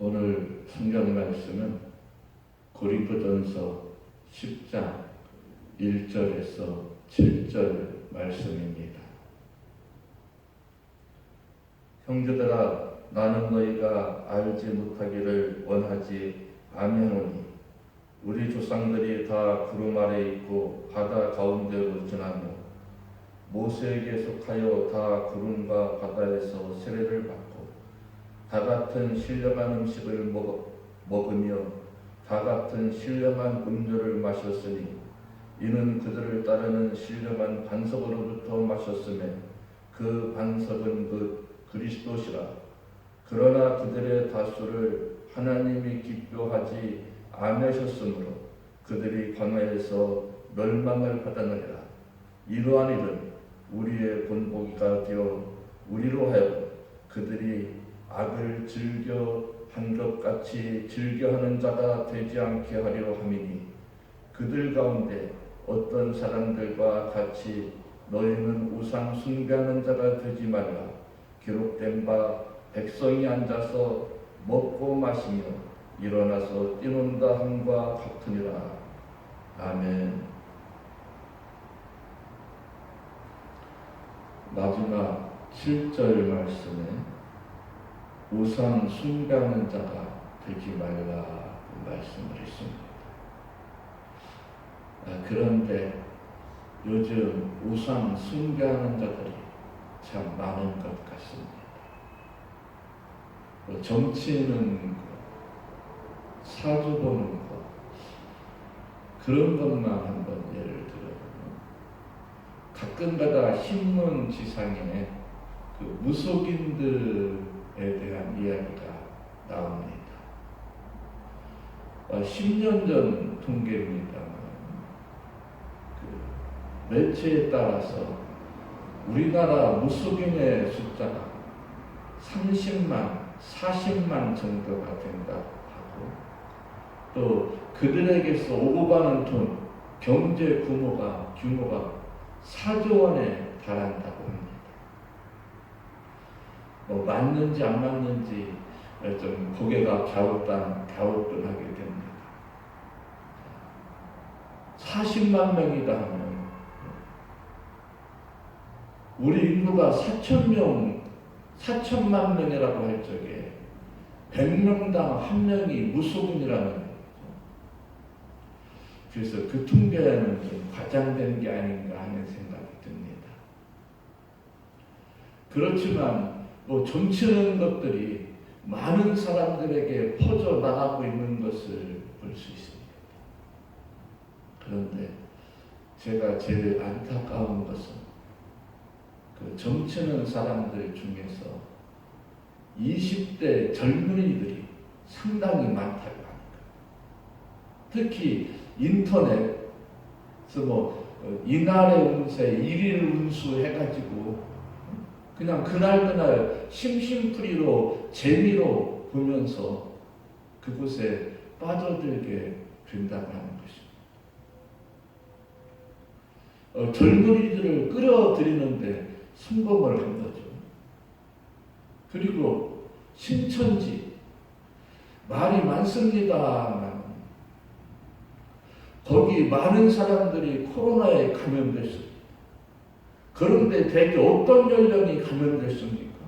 오늘 성경 말씀은 고린도전서 10장 1절에서 7절 말씀입니다. 형제들아 나는 너희가 알지 못하기를 원하지 아니하노니 우리 조상들이 다 구름 아래 있고 바다 가운데로 지나며 모세에게 속하여 다 구름과 바다에서 세례를 받고 다 같은 신령한 음식을 먹, 먹으며 다 같은 신령한 음료를 마셨으니 이는 그들을 따르는 신령한 반석으로부터 마셨음에 그 반석은 그 그리스도시라. 그러나 그들의 다수를 하나님이 기뻐하지 않으셨으므로 그들이 광야에서 멸망을 받았느니라. 이러한 일은 우리의 본보기가 되어 우리로 하여금 그들이 악을 즐겨 한 것 같이 즐겨하는 자가 되지 않게 하려 함이니 그들 가운데 어떤 사람들과 같이 너희는 우상 숭배하는 자가 되지 말라. 기록된 바 백성이 앉아서 먹고 마시며 일어나서 뛰논다 함과 같으니라. 아멘. 마지막 7절 말씀에 우상 숭배하는 자가 되지 말라 말씀을 했습니다. 아, 그런데 요즘 우상 숭배하는 자들이 참 많은 것 같습니다. 뭐 정치는 것, 사주 보는 것, 그런 것만 한번 예를 들어보면 가끔가다 신문 지상에 그 무속인들에 대한 이야기가 나옵니다. 어, 10년 전 통계입니다만 그 매체에 따라서 우리나라 무속인의 숫자가 30만, 40만 정도가 된다 하고 또 그들에게서 오고 가는 돈, 경제 규모가 규모가 4조 원에 합니다. 뭐 맞는지 안 맞는지 좀 고개가 갸우뚱 갸우뚱하게 됩니다. 40만 명이다 하면 우리 인구가 4천 명, 4천만 명이라고 할 적에 100명당 한 명이 무속인이라는 거죠. 그래서 그 통계는 좀 과장된 게 아닌가 하는 생각이 듭니다. 그렇지만 뭐 점치는 것들이 많은 사람들에게 퍼져 나가고 있는 것을 볼 수 있습니다. 그런데 제가 제일 안타까운 것은 그 점치는 사람들 중에서 20대 젊은이들이 상당히 많다고 합니다. 특히 인터넷, 뭐 어, 이날의 운세, 일일 운수 해가지고 그냥 그날 그날 심심풀이로 재미로 보면서 그곳에 빠져들게 된다고 하는 것입니다. 어, 젊은이들을 끌어들이는데 성공을 한 거죠. 그리고 신천지 말이 많습니다만 거기 많은 사람들이 코로나에 감염됐습니다. 그런데 대개 어떤 연령이 감염됐습니까?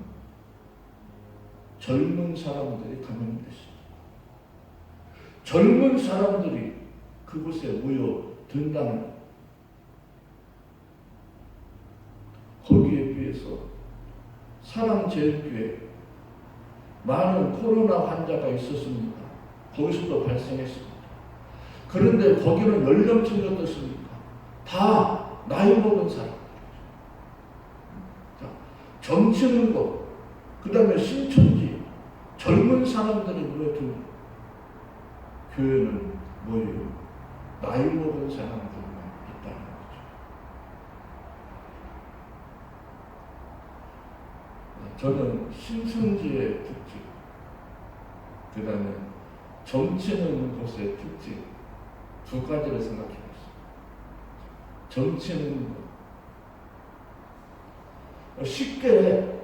젊은 사람들이 감염됐습니다. 젊은 사람들이 그곳에 모여든다는 거기에 비해서 사랑제일교회 많은 코로나 환자가 있었습니다. 거기서도 발생했습니다. 그런데 거기는 연령층이 어떻습니까? 다 나이 먹은 사람. 것, 그 다음에 신천지, 젊은 사람들이 모여든 교회는 뭐예요? 나이 먹은 사람들만 있다는 거죠. 저는 신천지의 특징, 그 다음에 점치는 곳의 특징 두 가지를 생각해 봤습니다. 점치는 것. 쉽게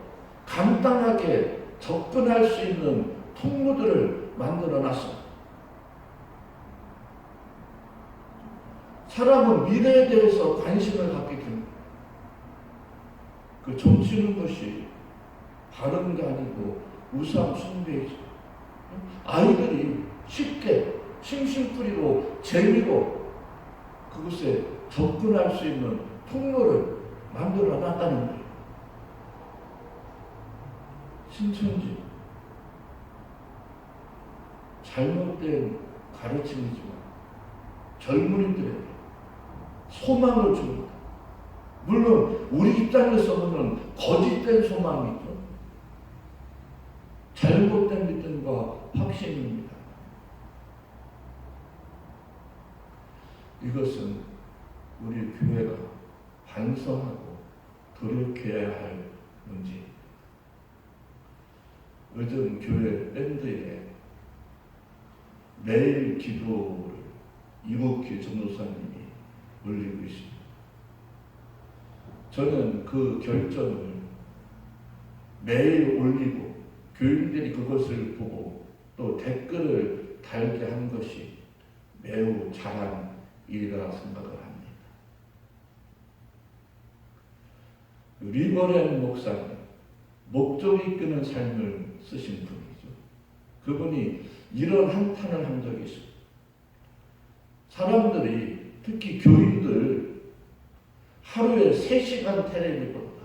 간단하게 접근할 수 있는 통로들을 만들어 놨어. 사람은 미래에 대해서 관심을 갖게 됩니다. 그 점치는 것이 바른 게 아니고 우상 숭배이죠. 아이들이 쉽게 심심풀이로 재미로 그것에 접근할 수 있는 통로를 만들어 놨다는 거예요. 신천지 잘못된 가르침이지만 젊은이들에게 소망을 줍니다. 물론 우리 입장에서 보면 거짓된 소망이죠. 잘못된 믿음과 확신입니다. 이것은 우리 교회가 반성하고 돌이켜야 할 문제입니다. 요즘 교회 밴드에 매일 기도를 이목희 전도사님이 올리고 있습니다. 저는 그 결정을 매일 올리고 교인들이 그것을 보고 또 댓글을 달게 한 것이 매우 잘한 일이라 생각을 합니다. 리버렌 목사님, 목적이 끄는 삶을 쓰신 분이죠. 그분이 이런 한탄을 한 적이 있어요. 사람들이 특히 교인들 하루에 3시간 테레비 본다.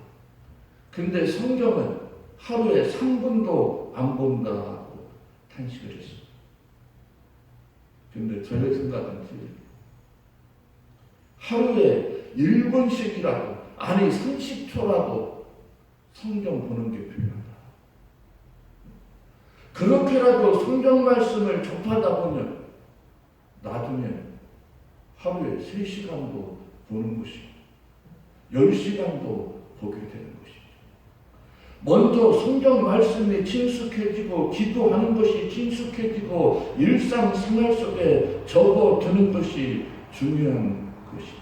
근데 성경은 하루에 3분도 안 본다고 탄식을 했어요. 근데 저의 생각은 틀려요. 하루에 1분씩이라도 아니 30초라도 성경 보는 게 필요하다. 그렇게라도 성경 말씀을 접하다 보면 나중에 하루에 3시간도 보는 것이고 10시간도 보게 되는 것이죠. 먼저 성경 말씀이 친숙해지고 기도하는 것이 친숙해지고 일상생활 속에 접어드는 것이 중요한 것이죠.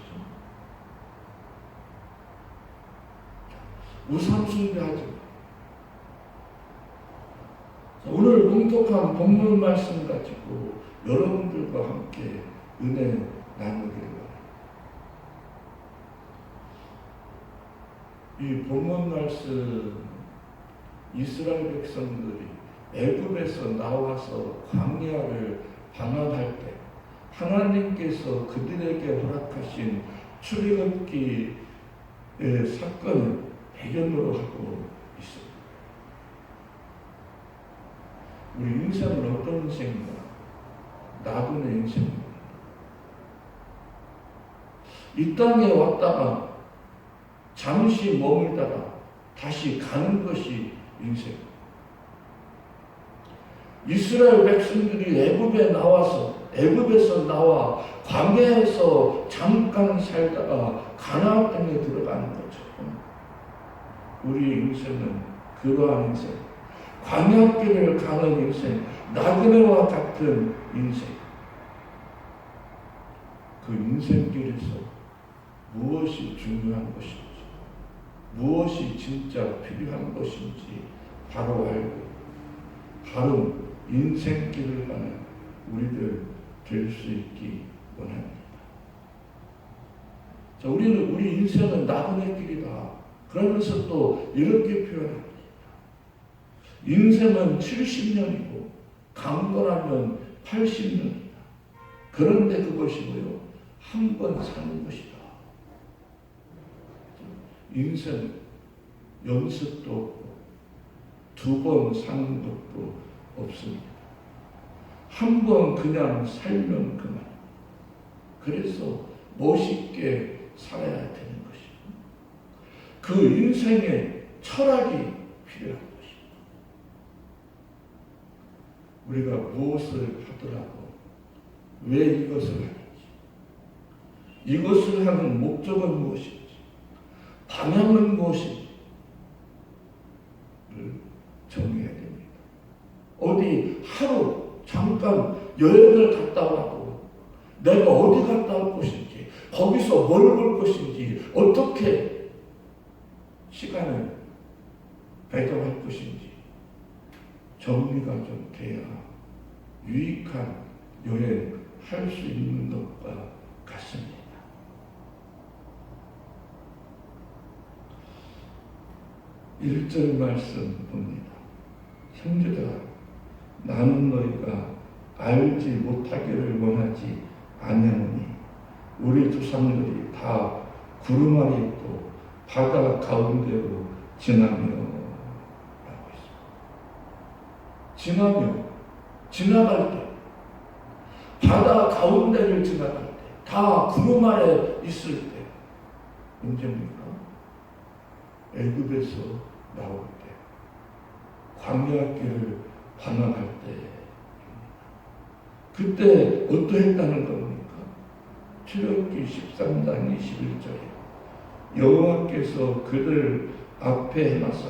우상 숭배하지 마. 오늘 공독한 본문 말씀 가지고 여러분들과 함께 은혜 나누기를 바랍니다. 이 본문 말씀 이스라엘 백성들이 애굽에서 나와서 광야를 방황할 때 하나님께서 그들에게 허락하신 출애굽기의 사건을 배경으로 하고 있습니다. 우리 인생은 어떤 인생인가? 나군의 인생입니다. 이 땅에 왔다가 잠시 머물다가 다시 가는 것이 인생. 이스라엘 백성들이 애굽에 나와서 애굽에서 나와 광야에서 잠깐 살다가 가나안 땅에 들어가는 것처럼 우리 인생은 그러한 인생, 광야길을 가는 인생, 나그네와 같은 인생. 그 인생길에서 무엇이 중요한 것인지, 무엇이 진짜 필요한 것인지 바로 알고 바로 인생길을 가는 우리들 될 수 있기 원합니다. 자, 우리는 우리 인생은 나그네 길이다. 그러면서 또 이렇게 표현합니다. 인생은 70년이고 강건하면 80년이다. 그런데 그것이 뭐요? 한 번 사는 것이다. 인생 연습도 없고 두 번 사는 것도 없습니다. 한 번 그냥 살면 그만. 그래서 멋있게 살아야 되는 것이고 그 인생의 철학이 필요한 것입니다. 우리가 무엇을 하더라도 왜 이것을 하는지 이것을 하는 목적은 무엇인지 방향은 무엇인지 정해야 됩니다. 어디 하루 잠깐 여행을 갔다 와도 내가 어디 갔다 올 것인지 거기서 뭘 볼 것인지 어떻게 시간을 배정할 것인지 정리가 좀 돼야 유익한 여행 할 수 있는 것과 같습니다. 일절 말씀 봅니다. 형제들아 나는 너희가 알지 못하기를 원하지 아니하노니 우리 조상들이 다 구름 아래 있고 바다 가운데로 지나며 라고 있습니다. 지나며 지나갈 때 바다 가운데를 지나갈 때 다 구름 아래 있을 때 언제입니까? 애굽에서 나올 때 광야 길을 반환할 때 그때 어떠했다는 겁니까? 출애굽기 13장 21절에 여호와께서 그들 앞에 해나사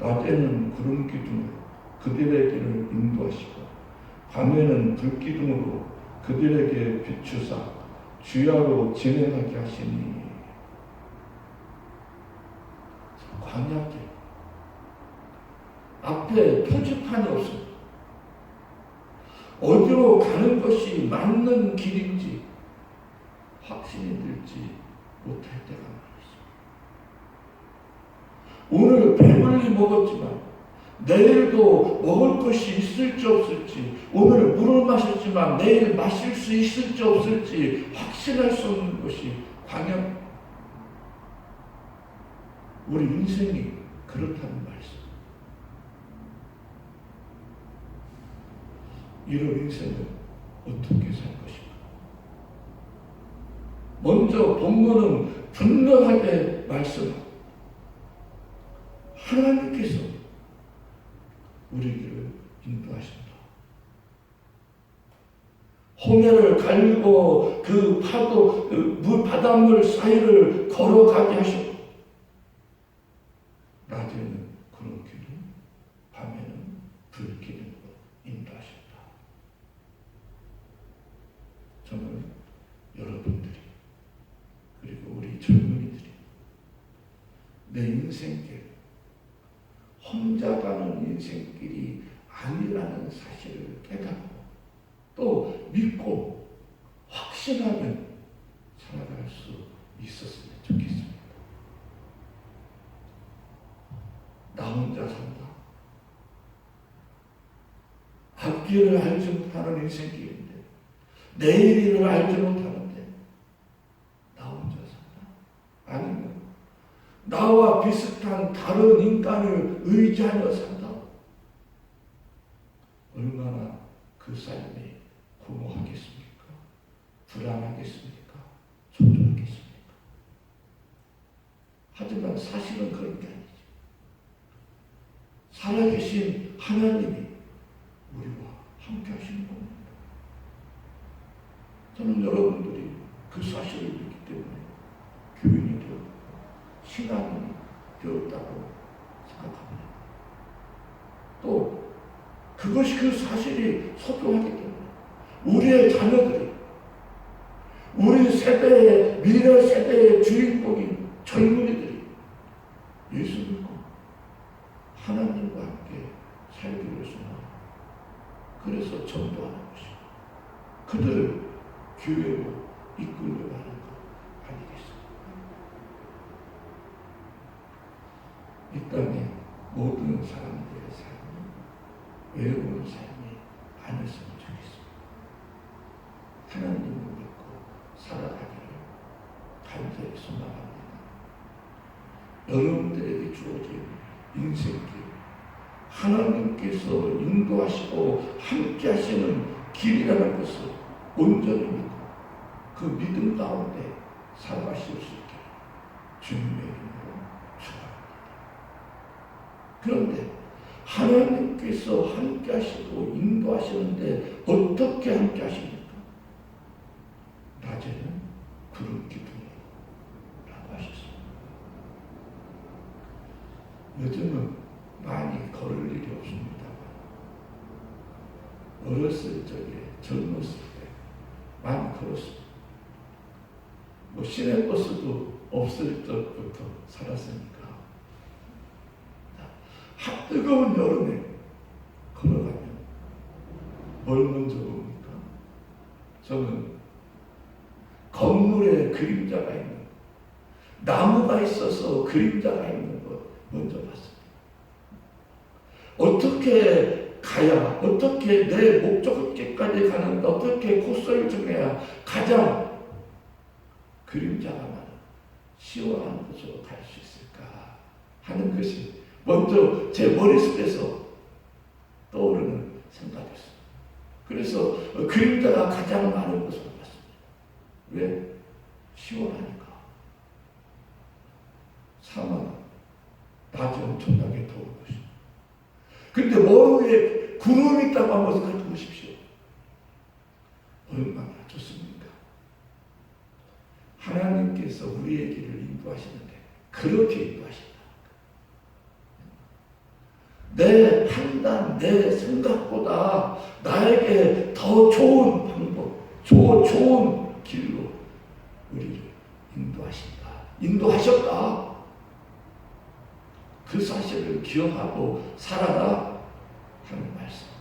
낮에는 구름 기둥으로 길을 인도하시고 밤에는 불 기둥으로 그들에게 비추사 주야로 진행하게 하시니 광야길 앞에 표지판이 없습니다. 어디로 가는 것이 맞는 길인지 확신이 들지 못할 때가 많습니다. 오늘 배불리 먹었지만 내일도 먹을 것이 있을지 없을지 오늘 물을 마셨지만 내일 마실 수 있을지 없을지 확신할 수 없는 것이 광야 우리 인생이 그렇다는 말씀. 이런 인생을 어떻게 살 것인가? 먼저 본문은 분명하게 말씀하고 하나님께서 우리를 인도하신다. 홍해를 갈고 그 파도, 그 물, 바닷물 사이를 걸어가게 하셨고, 낮에는 그런 기둥, 밤에는 불기둥으로 인도하셨다. 저는 여러분들이, 그리고 우리 젊은이들이 내 인생길, 혼자 가는 인생길이 아니라는 사실을 깨닫고 또 믿고 확신하면 살아갈 수 있었으면 좋겠습니다. 나 혼자 산다. 앞길을 알지 못하는 인생길인데 내일을 알지 못하는데 나 혼자 산다. 아니면 나와 비슷한 다른 인간을 의지하며 산다. 얼마나 그 삶이 공허하겠습니까? 불안하겠습니까? 초조하겠습니까? 하지만 사실은 그런 게 아니죠. 살아계신 하나님이 우리와 함께 하시는 겁니다. 저는 여러분들이 그 사실을 믿기 때문에 교인이 되었고 신앙이 되었다고 생각합니다. 또 그것이 그 사실이 소중하기 때문에 우리의 자녀들이 우리 세대의 미래 세대의 주인공인 젊은이들이 예수 믿고 하나님과 함께 살기 위해서는 그래서 전도하는 것이 그들을 교회로 이끌려가는 것 아니겠습니까? 이 땅의 모든 사람들의 삶이 외로운 삶이 아니었으면 좋겠습니다. 하나님을 믿고 살아가기를 간절히 소망합니다. 여러분들에게 주어진 인생길, 하나님께서 인도하시고 함께 하시는 길이라는 것을 온전히 그 믿음 가운데 살아가실 수 있게 주님의 이름으로 축원합니다. 그런데 하나님께서 함께 하시고 인도하시는데 어떻게 함께 하십니까? 낮에는 구름 기둥이라고 하셨습니다. 요즘은 많이 걸을 일이 없습니다. 어렸을 적에 젊었을 때 많이 걸었습니다. 뭐 시내버스도 없을 적부터 살았으니까 하, 뜨거운 여름에 뭘 먼저 봅니까? 저는 건물에 그림자가 있는 나무가 있어서 그림자가 있는 것 먼저 봤습니다. 어떻게 가야 어떻게 내 목적지까지 가는가 어떻게 코스를 정해야 가장 그림자가 많은 시원한 곳으로 갈 수 있을까 하는 것이 먼저 제 머릿속에서 떠오르는 생각이었어요. 그래서 그림자가 가장 많은 곳으로 갔습니다. 왜? 시원하니까. 사막 낮에 엄청나게 더운 것이. 근데 머리 위에 구름이 있다고 한번 생각해 보십시오. 얼마나? 하나님께서 우리의 길을 인도하시는데 그렇게 인도하신다. 내 판단, 내 생각보다 나에게 더 좋은 방법, 조, 좋은 길로 우리를 인도하신다. 인도하셨다. 그 사실을 기억하고 살아라 하는 말씀.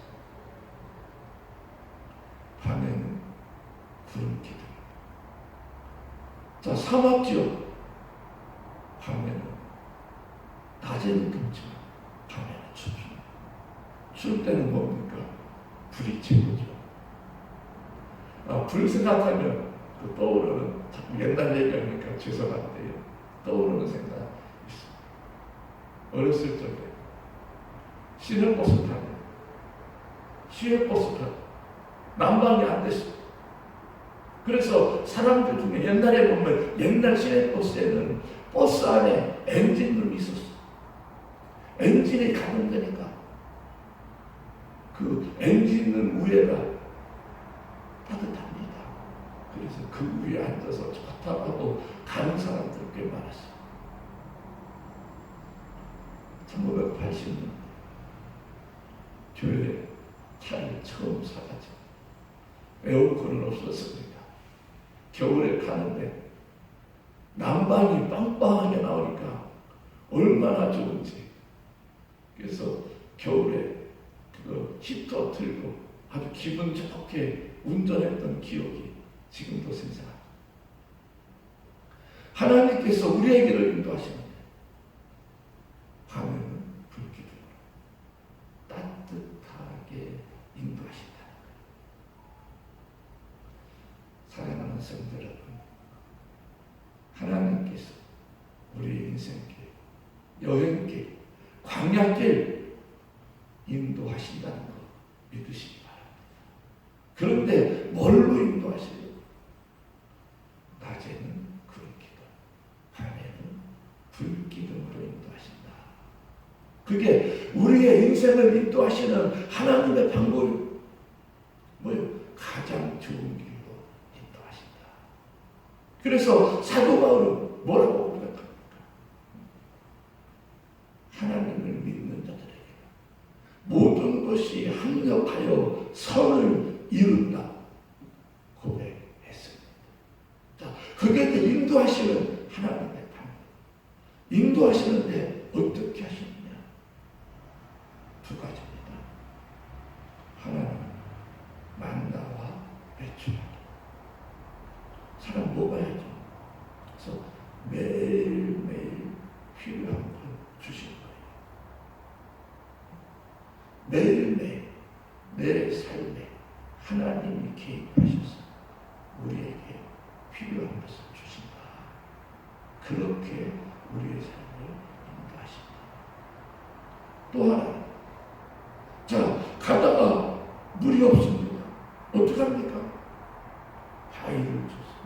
자, 사막 지역. 밤에는 낮에는 덥지만 밤에는 춥습니다. 추울 때는 뭡니까? 불이 최고죠. 아, 불 생각하면 그 떠오르는 자꾸 옛날 얘기하니까 죄송한데요. 떠오르는 생각 있습니다. 어렸을 적에 시내버스 타고 시외버스 타고 난방이 안 됐어요. 그래서 사람들 중에 옛날에 보면 옛날 시내버스에는 버스 안에 엔진룸이 있었어. 엔진이 가동되니까 그 엔진룸 위에가 따뜻합니다. 그래서 그 위에 앉아서 좋다고 가는 사람들 꽤 많았어요. 1980년 교회 차를 처음 사가지고 에어컨은 없었습니다. 겨울에 가는데 난방이 빵빵하게 나오니까 얼마나 좋은지. 그래서 겨울에 그 히터 틀고 아주 기분 좋게 운전했던 기억이 지금도 생생합니다. 하나님께서 우리에게를 인도하시는데 밤에는 불기둥으로 따뜻하게 인도하신다. 사랑하는 성도 여러분, 하나님께서 우리 인생길, 여행길, 광야길 인도하신다는 거 믿으시기 바랍니다. 그런데 뭘로 인도하세요? 낮에는 구름기둥, 밤에는 불기둥으로 인도하신다. 그게 우리의 인생을 인도하시는 하나님의 방법이 뭐요? 가장 좋은 길로 인도하신다. 그래서 사도 바울은 뭐라고 고백합니까? 하나님을 믿는 자들에게 모든 것이 합력하여 선을 이룬다 고백했습니다. 자, 그게 이제 인도하시는 하나님의 방법. 인도하시는데 어떻게 하시느냐? 두 가지입니다. 하나는 만나와 배출하기. 사람 먹어야죠. 그래서 매일매일 필요한 걸 주시는 거예요. 매일매일 내 삶에 하나님이 개입하셔서 우리에게 필요한 것을 주신다. 그렇게 우리의 삶을 인도하신다. 또 하나, 자, 가다가 물이 없습니다. 어떡합니까? 바위를 줘서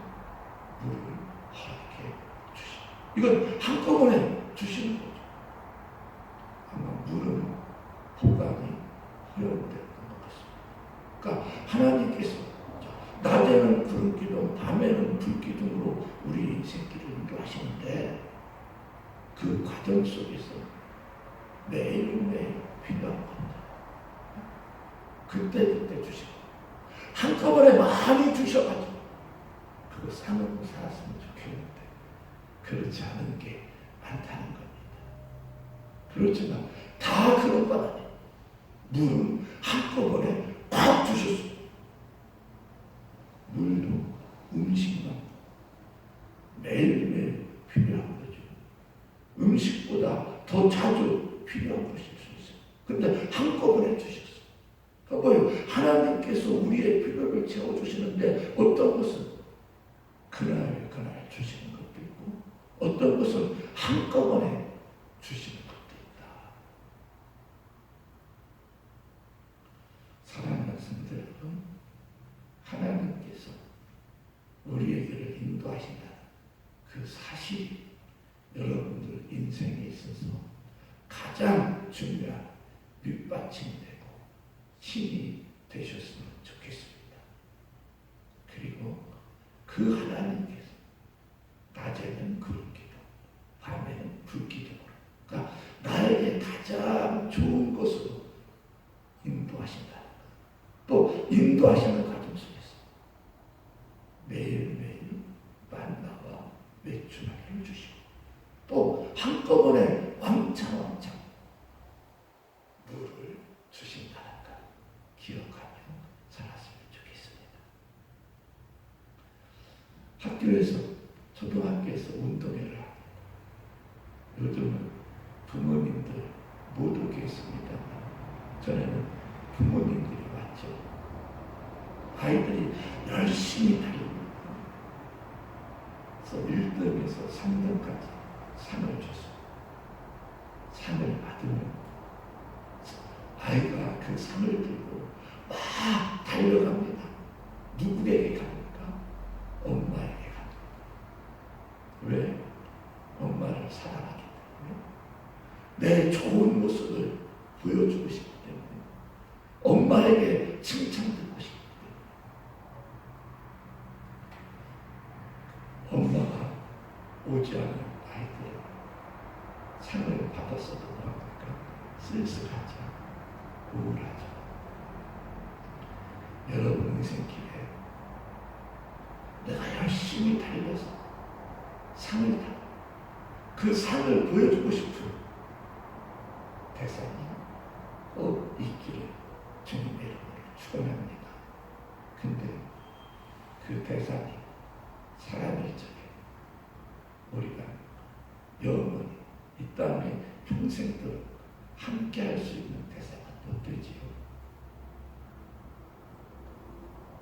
물을 허락해 주십니다. 이건 한꺼번에 주시는 거죠. 아마 물은 보관이 허용됐던 것 같습니다. 그러니까 하나님께서 낮에는 구름기둥, 밤에는 불기둥으로 우리 인생길을 인도하시는데 그 과정 속에서 매일매일 필요한 겁니다. 그때 그때 주시고 한꺼번에 많이 주셔가지고 그거 사먹고 살았으면 좋겠는데 그렇지 않은 게 많다는 겁니다. 그렇지만 다 그런 건 아니에요. 물은 한꺼번에 딱 주셨어. 물도 음식도 매일매일 필요한 거죠. 음식보다 더 자주 필요한 것이 주셨어요. 근데 한꺼번에 주셨어. 봐봐요. 하나님께서 우리의 필요를 채워주시는데 어떤 것은 그날 그날 주시는 것도 있고 어떤 것은 한꺼번에 기뻐하시는 가슴 속에서 매일매일 만나와 맥주만 해주시고 또 한꺼번에 왕창왕창 보여주고 싶기 때문에 엄마에게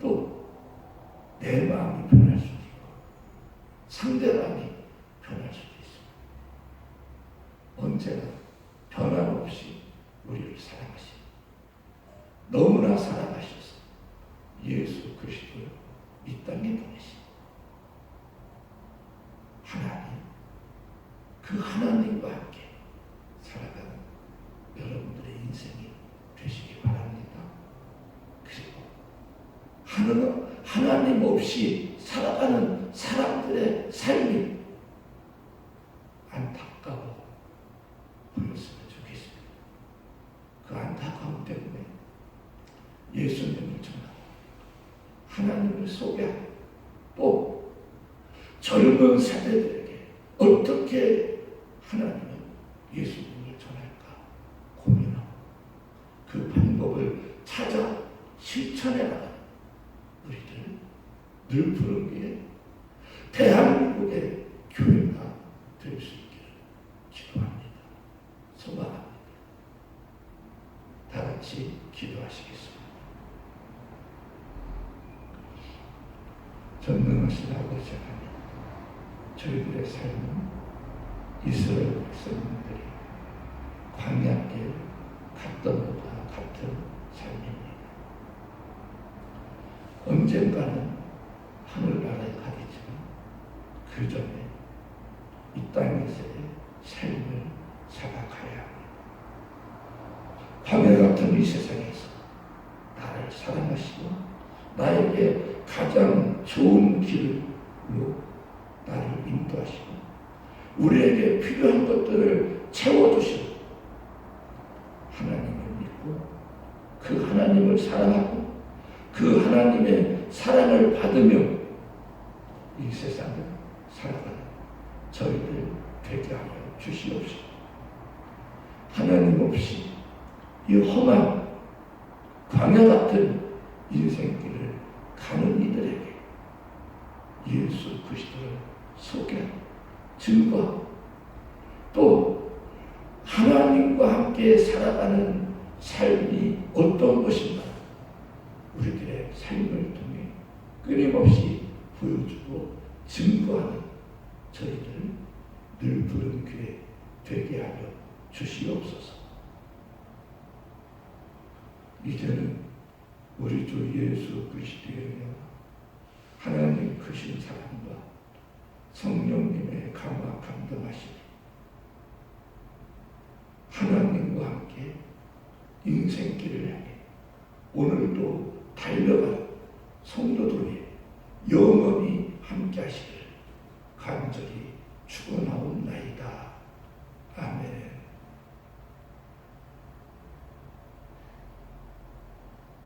또 내 마음이 변할 수도 있고 상대방이 없이 살아가는 사람들의 삶이 안타까워 보였으면 좋겠습니다. 그 안타까움 때문에 예수님을 전하고 하나님을 소개하고 젊은 세대들에게 어떻게 하나님은 예수님을 전할까 고민하고 그 방법을 찾아 실천해 나가 do put 삶을 생각해야 합니다. 하늘 같은 이 세상에서 나를 사랑하시고 나에게 가장 좋은 길로 나를 인도하시고 우리에게 필요한 것들을 살아가는 삶이 어떤 것인가 우리들의 삶을 통해 끊임없이 보여주고 증거하는 저희들 늘 부른 교회 되게 하여 주시옵소서. 이제는 우리 주 예수 그리스도의 하나님 크신 사랑과 성령님의 감화 감동하심이 하나님과 함께 인생길을 향해 오늘도 달려가는 성도들의 영원히 함께 하시길 간절히 축원하오.